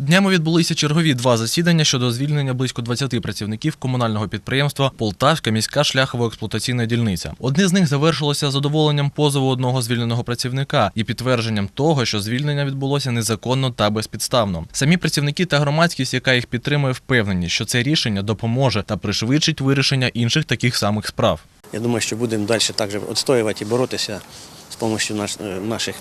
Днями відбулися чергові два засідання щодо звільнення близько 20 працівників комунального підприємства Полтавська міська шляхово-експлуатаційна дільниця. Одне з них завершилося задоволенням позову одного звільненого працівника і підтвердженням того, що звільнення відбулося незаконно та безпідставно. Самі працівники та громадськість, яка їх підтримує, впевнені, що це рішення допоможе та пришвидшить вирішення інших таких самих справ. Я думаю, що будемо далі також відстоювати і боротися з допомогою е, наших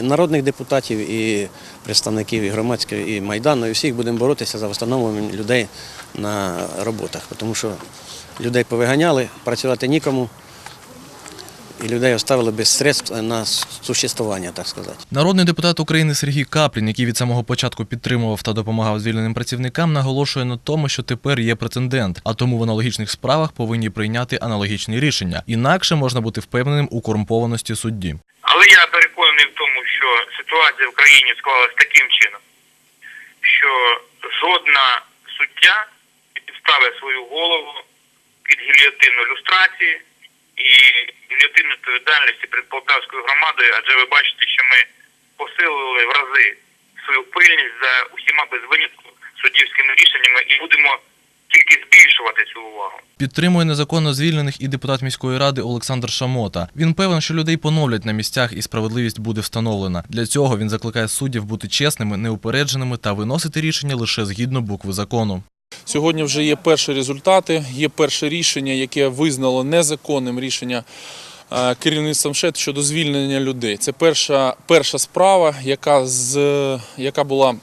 народних депутатів, і представників і громадської, і Майдану, і всіх будемо боротися за встановлення людей на роботах. Тому що людей повиганяли, працювати нікому, і людей оставили без средств на существування, так сказати. Народний депутат України Сергій Каплін, який від самого початку підтримував та допомагав звільненим працівникам, наголошує на тому, що тепер є прецедент, а тому в аналогічних справах повинні прийняти аналогічні рішення. Інакше можна бути впевненим у корумпованості судді. Але я переконаний в тому, що ситуація в країні склалась таким чином, що жодна суддя підставить свою голову під гільйотину люстрації і гільйотину відповідальності перед Полтавською громадою, адже ви бачите, що ми посилили в рази свою пильність за усіма без винятку суддівськими рішеннями і будемо тільки збільшувати цю увагу. Підтримує незаконно звільнених і депутат міської ради Олександр Шамота. Він певен, що людей поновлять на місцях і справедливість буде встановлена. Для цього він закликає суддів бути чесними, неупередженими та виносити рішення лише згідно букви закону. Сьогодні вже є перші результати, є перше рішення, яке визнало незаконним рішення е, керівництвом ШЕД щодо звільнення людей. Це перша, перша справа, яка, з, яка була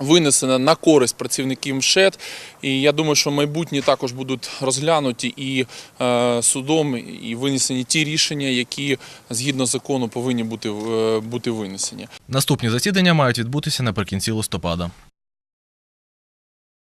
винесена на користь працівників МШЕД. І я думаю, що майбутні також будуть розглянуті і е, судом, і винесені ті рішення, які згідно закону повинні бути, е, бути винесені. Наступні засідання мають відбутися наприкінці листопада.